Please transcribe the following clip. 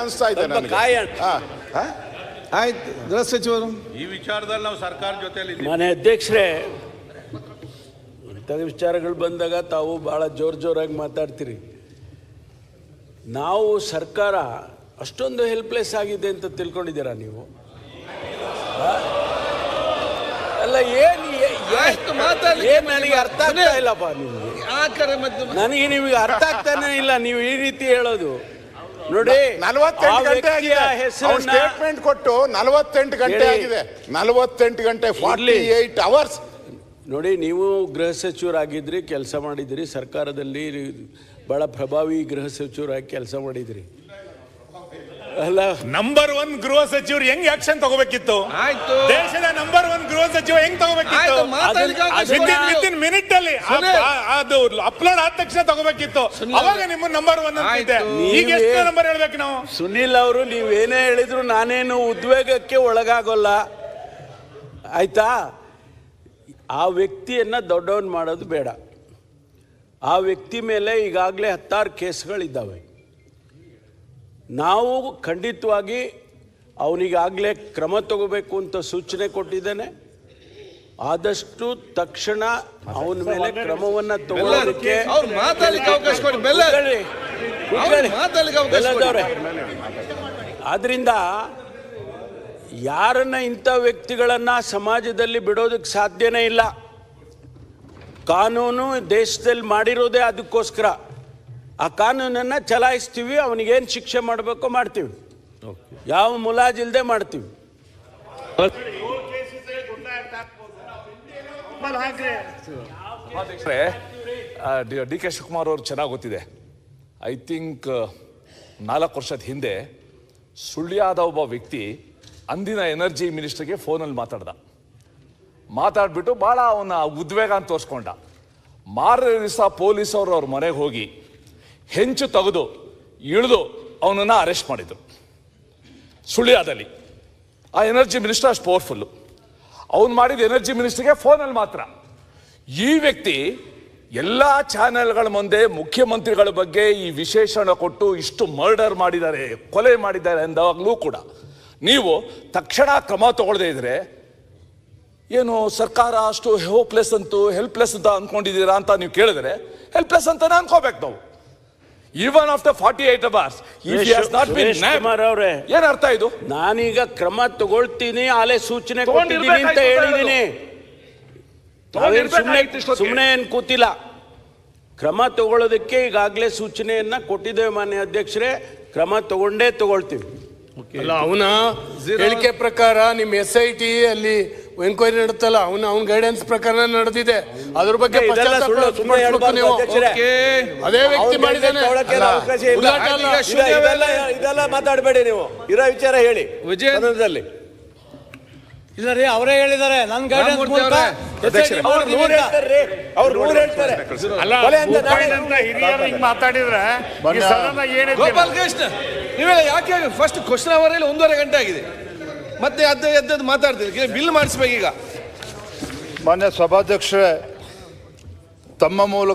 ಅನಿಸ್ತಾ ಇದೆ ನನಗೆ? ಆಯ್ತು ಗೃಹ ಸಚಿವರು. ಈ ವಿಚಾರದಲ್ಲಿ ನಾವು ಸರ್ಕಾರ ಜೊತೆಲಿ ಮನೆ ಅಧ್ಯಕ್ಷರೇ ಇಂಥ ವಿಚಾರಗಳು ಬಂದಾಗ ತಾವು ಭಾಳ ಜೋರ್ ಜೋರಾಗಿ ಮಾತಾಡ್ತೀರಿ. ನಾವು ಸರ್ಕಾರ ಅಷ್ಟೊಂದು ಹೆಲ್ಪ್ಲೆಸ್ ಆಗಿದೆ ಅಂತ ತಿಳ್ಕೊಂಡಿದ್ದೀರಾ ನೀವು? ಅಲ್ಲ ಏನು ಏನು ನನಗೆ ಅರ್ಥ ಆಗ್ತಾ ಇಲ್ಲಪ್ಪ ನಿಮಗೆ? ನನಗೆ ನಿಮಗೆ ಅರ್ಥ ಆಗ್ತಾನೆ ಇಲ್ಲ ನೀವು ಈ ರೀತಿ ಹೇಳೋದು. ನೋಡಿ ನಲವತ್ತೆಂಟು ಗಂಟೆ ಆಗಿದೆ. ಸ್ಟೇಟ್ಮೆಂಟ್ ಕೊಟ್ಟು ನಲವತ್ತೆಂಟು ಗಂಟೆ ಆಗಿದೆ. ನಲವತ್ತೆಂಟು ಗಂಟೆ ಫಾರ್ಟಿ. ಏಟ್ ಅವರ್ಸ್ ನೋಡಿ ನೀವು ಗೃಹ ಸಚಿವರಾಗಿದ್ರಿ ಕೆಲಸ ಮಾಡಿದಿರಿ ಸರ್ಕಾರದಲ್ಲಿ ಬಹಳ ಪ್ರಭಾವಿ ಗೃಹ ಸಚಿವರಾಗಿ ಕೆಲಸ ಮಾಡಿದಿರಿ. ನಂಬರ್ ಒನ್ ಗೃಹ ಸಚಿವರು ಹೆಂಗ್ ಆಕ್ಷನ್ ತಗೋಬೇಕಿತ್ತು? ಆಯ್ತು. ದೇಶದ ನಂಬರ್ ಒನ್ ಗೃಹ ಸಚಿವ ಹೆಂಗ್ ತಗೋಬೇಕಿತ್ತು? ವಿತಿನ್ ಮಿನಿಟ್ ಅಲ್ಲಿ ಅದು ಅಪ್ಲೋಡ್ ಆದ ತಕ್ಷಣ ತಗೋಬೇಕಿತ್ತು. ಅವಾಗ ನಿಮ್ಮ ನಂಬರ್ ಒನ್ ಅಂತ ಇದೆ ಆಯ್ತು. ಈಗ ಎಷ್ಟು ನಂಬರ್ ಹೇಳ್ಬೇಕು ನಾವು? ಸುನಿಲ್ ಅವರು ನೀವೇನೇ ಹೇಳಿದ್ರು ನಾನೇನು ಉದ್ವೇಗಕ್ಕೆ ಒಳಗಾಗೋಲ್ಲ. ಆಯ್ತಾ? ಆ ವ್ಯಕ್ತಿಯನ್ನ ದೊಡ್ಡವನ್ ಮಾಡೋದು ಬೇಡ. ಆ ವ್ಯಕ್ತಿ ಮೇಲೆ ಈಗಾಗಲೇ ಹತ್ತಾರು ಕೇಸ್ಗಳಿದ್ದಾವೆ. ನಾವು ಖಂಡಿತವಾಗಿ ಅವನಿಗಾಗಲೇ ಕ್ರಮ ತಗೋಬೇಕು ಅಂತ ಸೂಚನೆ ಕೊಟ್ಟಿದ್ದೇನೆ. ಆದಷ್ಟು ತಕ್ಷಣ ಅವನ ಮೇಲೆ ಕ್ರಮವನ್ನ ತಗೊಳ್ಳೋದಕ್ಕೆ. ಆದ್ರಿಂದ ಯಾರನ್ನ ಇಂಥ ವ್ಯಕ್ತಿಗಳನ್ನ ಸಮಾಜದಲ್ಲಿ ಬಿಡೋದಕ್ಕೆ ಸಾಧ್ಯನೇ ಇಲ್ಲ. ಕಾನೂನು ದೇಶದಲ್ಲಿ ಮಾಡಿರೋದೇ ಅದಕ್ಕೋಸ್ಕರ. ಆ ಕಾನೂನನ್ನು ಚಲಾಯಿಸ್ತೀವಿ, ಅವನಿಗೇನು ಶಿಕ್ಷೆ ಮಾಡಬೇಕೋ ಮಾಡ್ತೀವಿ. ಯಾವ ಮುಲಾಜಿಲ್ದೆ ಮಾಡ್ತೀವಿ. ಡಿ ಕೆ ಶಿವಕುಮಾರ್ ಅವ್ರು ಚೆನ್ನಾಗಿ ಗೊತ್ತಿದೆ. ಐ ಥಿಂಕ್ ನಾಲ್ಕು ವರ್ಷದ ಹಿಂದೆ ಸುಳ್ಯಾದ ಒಬ್ಬ ವ್ಯಕ್ತಿ ಅಂದಿನ ಎನರ್ಜಿ ಮಿನಿಸ್ಟರ್ಗೆ ಫೋನಲ್ಲಿ ಮಾತಾಡ್ದ. ಮಾತಾಡ್ಬಿಟ್ಟು ಭಾಳ ಅವನ ಉದ್ವೇಗ ಅಂತ ತೋರಿಸ್ಕೊಂಡ. ಮಾರನೇ ದಿವಸ ಪೊಲೀಸವರು ಅವ್ರ ಮನೆಗೆ ಹೋಗಿ ಹೆಂಚು ತೆಗೆದು ಇಳಿದು ಅವನನ್ನು ಅರೆಸ್ಟ್ ಮಾಡಿದರು ಸುಳ್ಯದಲ್ಲಿ. ಆ ಎನರ್ಜಿ ಮಿನಿಸ್ಟರ್ ಅಷ್ಟು ಪವರ್ಫುಲ್ಲು ಅವನು ಮಾಡಿದ ಎನರ್ಜಿ ಮಿನಿಸ್ಟರ್ಗೆ ಫೋನಲ್ಲಿ ಮಾತ್ರ. ಈ ವ್ಯಕ್ತಿ ಎಲ್ಲ ಚಾನೆಲ್ಗಳ ಮುಂದೆ ಮುಖ್ಯಮಂತ್ರಿಗಳ ಬಗ್ಗೆ ಈ ವಿಶೇಷಣ ಕೊಟ್ಟು ಇಷ್ಟು ಮರ್ಡರ್ ಮಾಡಿದ್ದಾರೆ, ಕೊಲೆ ಮಾಡಿದ್ದಾರೆ ಅಂದಾಗಲೂ ಕೂಡ ನೀವು ತಕ್ಷಣ ಕ್ರಮ ತಗೊಳ್ಳದೇ ಇದ್ರೆ ಏನು ಸರ್ಕಾರ ಅಷ್ಟು ಹೋಪ್ಲೆಸ್ ಅಂತೂ ಹೆಲ್ಪ್ಲೆಸ್ ಅಂತ ಅಂದ್ಕೊಂಡಿದ್ದೀರಾ ಅಂತ ನೀವು ಕೇಳಿದ್ರೆ ಹೆಲ್ಪ್ಲೆಸ್ ಅಂತಾನೆ ಅನ್ಕೋಬೇಕು ನಾವು. Even after forty eight hours Suresh Kumar ಅವರೇ. ಏನ್ ಅರ್ಥ ಇದು? ನಾನೀಗ ಕ್ರಮ ತಗೊಳ್ತೀನಿ ಆಲೆ ಸೂಚನೆ ಕೊಟ್ಟಿದ್ದೀನಿ ಅಂತ ಹೇಳಿದ್ದೀನಿ ಸುಮ್ಮನೆ. ಸುಮ್ಮನೆ ಏನ್ ಕೂತಿಲ್ಲ. ಕ್ರಮ ತಗೊಳ್ಳೋದಕ್ಕೆ ಈಗಾಗಲೇ ಸೂಚನೆಯನ್ನ ಕೊಟ್ಟಿದ್ದೇವೆ ಮಾನ್ಯ ಅಧ್ಯಕ್ಷರೇ. ಕ್ರಮ ತಗೊಂಡೇ ತಗೊಳ್ತೀವಿ. ಅಲ್ಲ ಅವನ ಹೇಳಿಕೆ ಪ್ರಕಾರ ನಿಮ್ಮ ಎಸ್ ಐ ಟಿ ಅಲ್ಲಿ ಎನ್ಕ್ವೈರಿ ನಡುತ್ತಲ್ಲ ಅವನ ಅವನ ಗೈಡೆನ್ಸ್ ಪ್ರಕಾರ ನಡೆದಿದೆ. ಅದ್ರ ಬಗ್ಗೆ ಅದೇ ವ್ಯಕ್ತಿ ಮಾಡಿದ್ದಾನೆ. ಇದೆಲ್ಲ ಮಾತಾಡಬೇಡಿ ನೀವು. ಇರೋ ವಿಚಾರ ಹೇಳಿ. ವಿಜಯದಲ್ಲಿ ಇಲ್ಲ ರೀ ಅವರೇ ಹೇಳಿದ್ದಾರೆ. ನನ್ನ ಗೈಡೆನ್ಸ್ ಮೂಲಕ ಅವರೇ. ಅವ್ರು ನೂರು ಹೇಳ್ತಾರೆ. ಅವ್ರು ನೂರು ಹೇಳ್ತಾರೆ ಕೊಲೆ ಅಂತ ನಾನೇ- ಭೂಪಾಯಿನಂತ ಹಿರಿಯರು ಹಿಂಗ್ ಮಾತಾಡಿದ್ರೆ ಈ ಮೊನ್ನೆ- ಏನಿದೆ ಗೋಪಾಲ್ ಕೃಷ್ಣ ನೀವೇ ಯಾಕೆ ಫಸ್ಟ್ ಕ್ವಶನ್ ಅವರಲ್ಲಿ ಒಂದೂವರೆ ಗಂಟೆ ಆಗಿದೆ. ಮತ್ತೆ ಅದ್ದು ಎದ್ದದ್ದು ಮಾತಾಡ್ತೀರಿ ಬಿಲ್ ಮಾಡಿಸ್ಬೇಕೀಗ ಮಾನ್ಯ ಸಭಾಧ್ಯಕ್ಷರೇ ತಮ್ಮ ಮೂಲಕ